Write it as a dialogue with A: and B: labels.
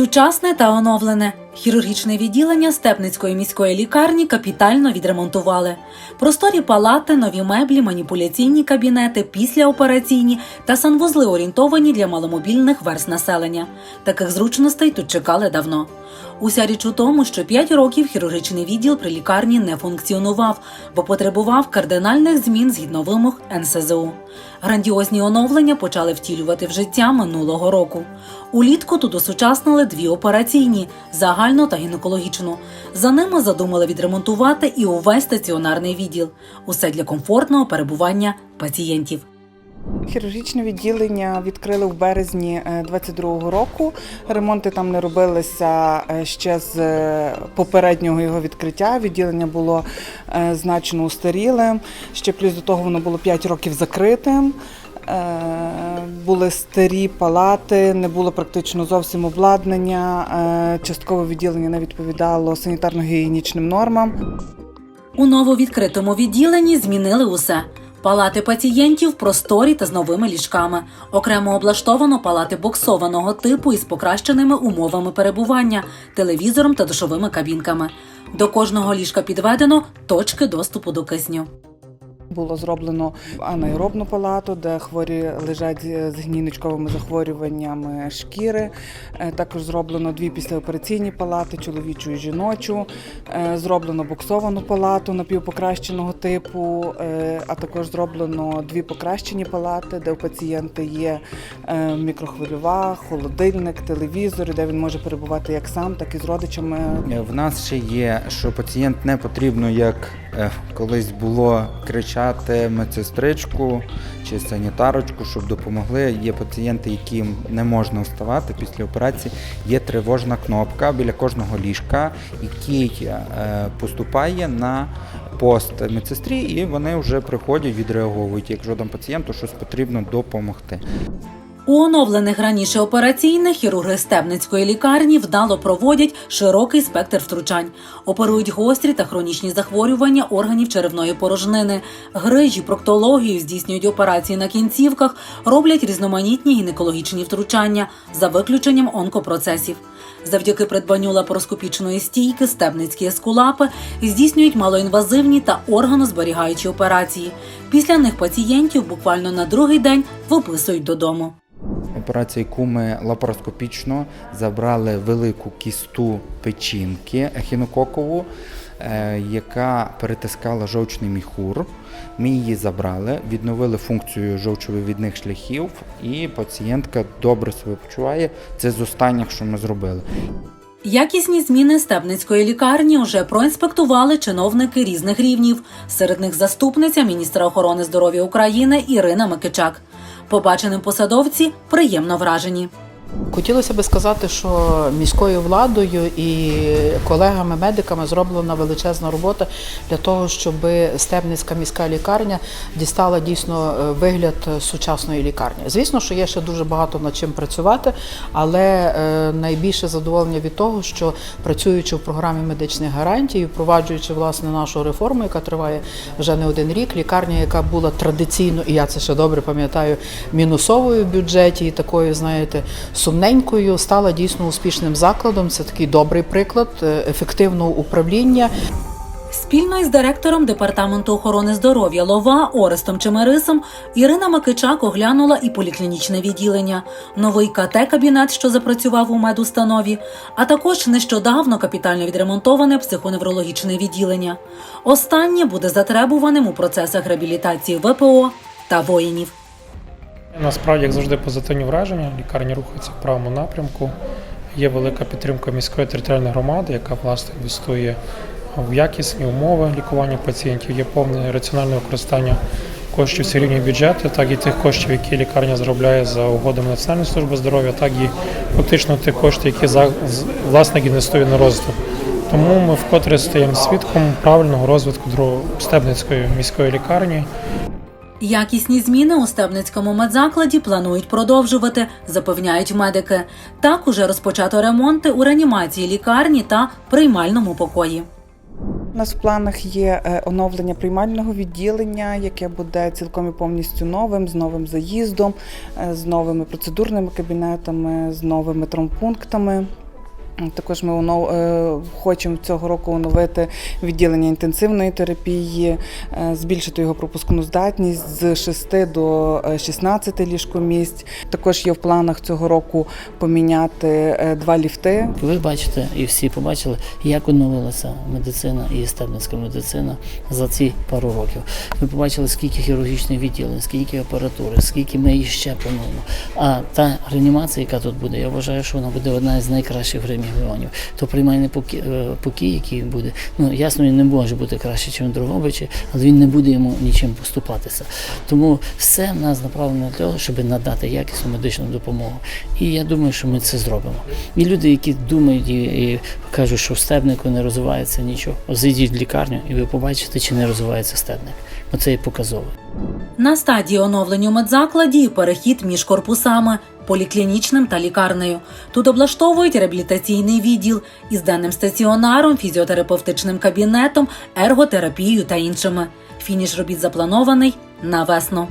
A: Сучасне та оновлене хірургічне відділення Степницької міської лікарні капітально відремонтували. Просторі палати, нові меблі, маніпуляційні кабінети, післяопераційні та санвузли орієнтовані для маломобільних верст населення. Таких зручностей тут чекали давно. Уся річ у тому, що 5 років хірургічний відділ при лікарні не функціонував, бо потребував кардинальних змін згідно вимог НСЗУ. Грандіозні оновлення почали втілювати в життя минулого року. Улітку тут осучаснили дві операційні загальну та гінекологічну. За ними задумали відремонтувати і увесь стаціонарний відділ. Усе для комфортного перебування пацієнтів.
B: Хірургічне відділення відкрили в березні 22-го року. Ремонти там не робилися е, ще з е, попереднього його відкриття. Відділення було е, значно устарілим. Ще плюс до того воно було 5 років закритим. Е, Були старі палати, не було практично зовсім обладнання. е, Часткове відділення не відповідало санітарно-гігієнічним нормам.
A: У нововідкритому відділенні змінили усе. Палати пацієнтів просторі та з новими ліжками. Окремо облаштовано палати боксованого типу із покращеними умовами перебування, телевізором та душовими кабінками. До кожного ліжка підведено точки доступу до кисню.
B: Було зроблено анаеробну палату, де хворі лежать з гнійничковими захворюваннями шкіри. Е, Також зроблено дві післяопераційні палати, чоловічу і жіночу. Е, Зроблено боксовану палату напівпокращеного типу, е, а також зроблено дві покращені палати, де у пацієнта є мікрохвильова, холодильник, телевізор, де він може перебувати як сам, так і з родичами.
C: В нас ще є, що пацієнт не потрібно, як колись було, кричати медсестричку чи санітарочку, щоб допомогли. Є пацієнти, яким не можна вставати після операції. Є тривожна кнопка біля кожного ліжка, який е, поступає на пост медсестрі, і вони вже приходять, відреаговують, якщо там пацієнту щось потрібно допомогти.
A: У оновлених раніше операційних хірурги Стебницької лікарні вдало проводять широкий спектр втручань. Оперують гострі та хронічні захворювання органів черевної порожнини, грижі, проктологію, здійснюють операції на кінцівках, роблять різноманітні гінекологічні втручання за виключенням онкопроцесів. Завдяки придбанню лапароскопічної стійки стебницькі ескулапи здійснюють малоінвазивні та органозберігаючі операції. Після них пацієнтів буквально на другий день виписують додому.
C: Операції куми лапароскопічно забрали велику кісту печінки ехінококову, е, яка перетискала жовчний міхур. Ми її забрали, відновили функцію жовчовивідних шляхів, і пацієнтка добре себе почуває. Це з останніх, що ми зробили.
A: Якісні зміни Стебницької лікарні вже проінспектували чиновники різних рівнів. Серед них заступниця міністра охорони здоров'я України Ірина Микичак. Побаченим посадовці приємно вражені.
D: Хотілося би сказати, що міською владою і колегами-медиками зроблена величезна робота для того, щоб Стебницька міська лікарня дістала дійсно е, вигляд сучасної лікарні. Звісно, що є ще дуже багато над чим працювати, але е, найбільше задоволення від того, що працюючи в програмі медичних гарантій, впроваджуючи власне нашу реформу, яка триває вже не один рік, лікарня, яка була традиційно, і я це ще добре пам'ятаю, мінусовою в бюджеті і такою, знаєте, сумненькою, стала дійсно успішним закладом. Це такий добрий приклад е, ефективного управління.
A: Спільно із директором департаменту охорони здоров'я Лова Орестом Чемерисом Ірина Микичак оглянула і поліклінічне відділення, новий КТ-кабінет, що запрацював у медустанові, а також нещодавно капітально відремонтоване психоневрологічне відділення. Останнє буде затребуваним у процесах реабілітації ВПО та воїнів.
E: Насправді, як завжди, позитивні враження. Лікарня рухається в правому напрямку. Є велика підтримка міської територіальної громади, яка власне інвестує в якісні умови лікування пацієнтів. Є повне раціональне використання коштів з бюджету, так і тих коштів, які лікарня заробляє за угодами Національної служби здоров'я, так і фактично тих коштів, які за- власник інвестує на розвиток. Тому ми вкотре стаємо свідком правильного розвитку Дро- Стебницької міської лікарні.
A: Якісні зміни у Стебницькому медзакладі планують продовжувати, запевняють медики. Так уже розпочато ремонти у реанімації лікарні та приймальному покої.
B: У нас в планах є е, оновлення приймального відділення, яке буде цілком і повністю новим, з новим заїздом, е, з новими процедурними кабінетами, з новими травмпунктами. Також ми е, хочемо цього року оновити відділення інтенсивної терапії, е, збільшити його пропускну здатність з 6 до е, 16 ліжкомісць. Також є в планах цього року поміняти е, два ліфти.
F: Ви бачите і всі побачили, як оновилася медицина і стебницька медицина за ці пару років. Ви побачили, скільки хірургічних відділень, скільки апаратури, скільки ми її ще плануємо. А та реанімація, яка тут буде, я вважаю, що вона буде одна з найкращих в регіонів. То приймальний е, покій, який буде. Ну ясно, він не може бути краще, ніж Дрогобичі, але він не буде йому нічим поступатися. Тому все в нас направлено для того, щоб надати якісну медичну допомогу. І я думаю, що ми це зробимо. І люди, які думають і, і кажуть, що в стебнику не розвивається нічого, зайдіть в лікарню, і ви побачите, чи не розвивається стебник. Оце і показово.
A: На стадії оновлення у медзакладі перехід між корпусами поліклінічним та лікарнею. Тут облаштовують реабілітаційний відділ із денним стаціонаром, фізіотерапевтичним кабінетом, ерготерапією та іншими. Фініш робіт запланований на весну.